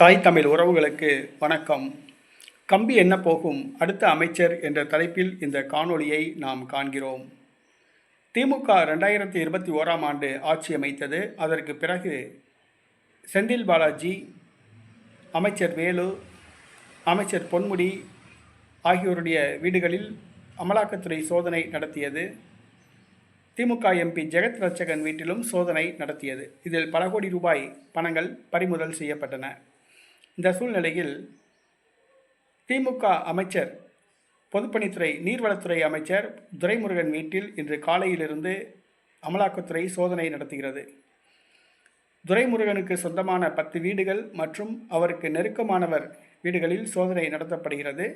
தாய் தமிழ் உறவுகளுக்கு வணக்கம். கம்பி என்ன போகும்? அடுத்த அமைச்சர் என்ற தலைப்பில் இந்த காணொளியை நாம் காண்கிறோம். திமுக ரெண்டாயிரத்தி இருபத்தி ஓராம் ஆண்டு ஆட்சி அமைத்தது. அதற்கு பிறகு செந்தில் பாலாஜி அமைச்சர் வேலு அமைச்சர் பொன்முடி ஆகியோருடைய வீடுகளில் அமலாக்கத்துறை சோதனை நடத்தியது. திமுக எம்பி ஜெகத் ரட்சகன் வீட்டிலும் சோதனை நடத்தியது. இதில் பல கோடி ரூபாய் பணங்கள் பறிமுதல் செய்யப்பட்டன. இந்த சூழ்நிலையில் திமுக அமைச்சர் பொதுப்பணித்துறை நீர்வளத்துறை அமைச்சர் துரைமுருகன் வீட்டில் இன்று காலையிலிருந்து அமலாக்கத்துறை சோதனை நடத்துகிறது. துரைமுருகனுக்கு சொந்தமான பத்து வீடுகள் மற்றும் அவருக்கு நெருக்கமானவர் வீடுகளில் சோதனை நடத்தப்படுகிறது.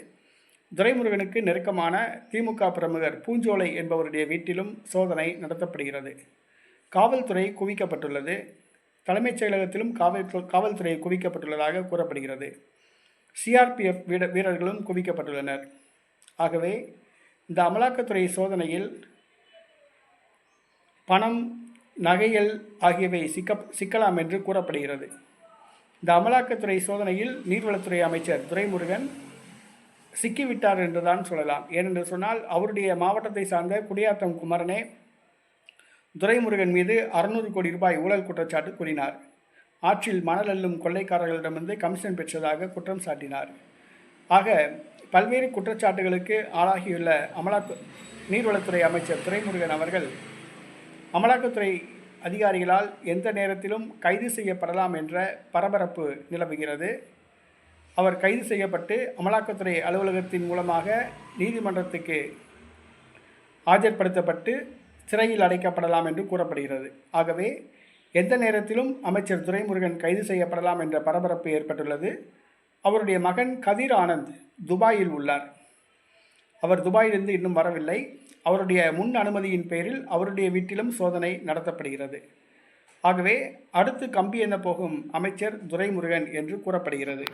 துரைமுருகனுக்கு நெருக்கமான திமுக பிரமுகர் பூஞ்சோலை என்பவருடைய வீட்டிலும் சோதனை நடத்தப்படுகிறது. காவல்துறை குவிக்கப்பட்டுள்ளது. தலைமைச் செயலகத்திலும் காவல் காவல்துறை குவிக்கப்பட்டுள்ளதாக கூறப்படுகிறது. சிஆர்பிஎஃப் வீர வீரர்களும் குவிக்கப்பட்டுள்ளனர். ஆகவே இந்த அமலாக்கத்துறை சோதனையில் பணம் நகைகள் ஆகியவை சிக்க சிக்கலாம் என்று கூறப்படுகிறது. இந்த அமலாக்கத்துறை சோதனையில் நீர்வளத்துறை அமைச்சர் துரைமுருகன் சிக்கிவிட்டார் என்றுதான் சொல்லலாம். ஏனென்று சொன்னால் அவருடைய மாவட்டத்தை சார்ந்த குடியாத்தம் குமரனே துரைமுருகன் மீது அறுநூறு கோடி ரூபாய் ஊழல் குற்றச்சாட்டு கூறினார். ஆற்றில் மணல் அள்ளும் கொள்ளைக்காரர்களிடமிருந்து கமிஷன் பெற்றதாக குற்றம் சாட்டினார். ஆக பல்வேறு குற்றச்சாட்டுகளுக்கு ஆளாகியுள்ள அமலாக்க நீர்வளத்துறை அமைச்சர் துரைமுருகன் அவர்கள் அமலாக்கத்துறை அதிகாரிகளால் எந்த நேரத்திலும் கைது செய்யப்படலாம் என்ற பரபரப்பு நிலவுகிறது. அவர் கைது செய்யப்பட்டு அமலாக்கத்துறை அலுவலகத்தின் மூலமாக நீதிமன்றத்துக்கு ஆஜர்படுத்தப்பட்டு சிறையில் அடைக்கப்படலாம் என்று கூறப்படுகிறது. ஆகவே எந்த நேரத்திலும் அமைச்சர் துரைமுருகன் கைது செய்யப்படலாம் என்ற பரபரப்பு ஏற்பட்டுள்ளது. அவருடைய மகன் கதிர் ஆனந்த் துபாயில் உள்ளார். அவர் துபாயிலிருந்து இன்னும் வரவில்லை. அவருடைய முன் அனுமதியின் பேரில் அவருடைய வீட்டிலும் சோதனை நடத்தப்படுகிறது. ஆகவே அடுத்து கம்பி என போகும் அமைச்சர் துரைமுருகன் என்று கூறப்படுகிறது.